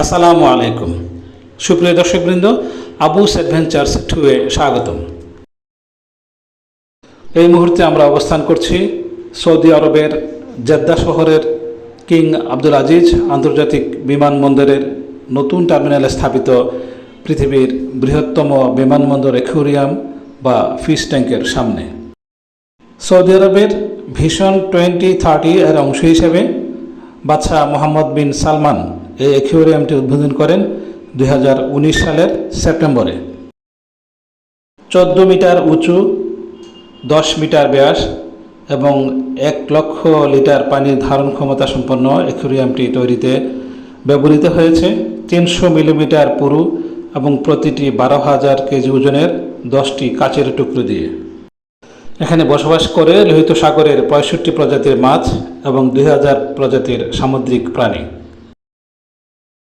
আসসালামু আলাইকুম। সুপ্রিয় দর্শকবৃন্দ আবুস অ্যাডভেঞ্চার্স টুয়ে স্বাগতম। এই মুহূর্তে আমরা অবস্থান করছি সৌদি আরবের জেদ্দা শহরের কিং আব্দুল আজিজ আন্তর্জাতিক বিমানবন্দরের নতুন টার্মিনালে স্থাপিত পৃথিবীর বৃহত্তম বিমানবন্দর একুরিয়াম বা ফিশ ট্যাঙ্কের সামনে। সৌদি আরবের ভিশন টোয়েন্টি থার্টি এর অংশ হিসেবে বাদশাহ মোহাম্মদ বিন সালমান এই অ্যাকুয়ারিয়ামটি উদ্বোধন করেন দু হাজার উনিশ সালের সেপ্টেম্বরে। চোদ্দ মিটার উঁচু, দশ মিটার ব্যাস এবং এক লক্ষ লিটার পানির ধারণ ক্ষমতা সম্পন্ন অ্যাকুয়ারিয়ামটি তৈরিতে ব্যবহৃত হয়েছে। তিনশো মিলিমিটার পুরু এবং প্রতিটি বারো হাজার কেজি ওজনের দশটি কাচের টুকরো দিয়ে। এখানে বসবাস করে লোহিত সাগরের পঁয়ষট্টি প্রজাতির মাছ এবং দুই হাজার প্রজাতির সামুদ্রিক প্রাণী।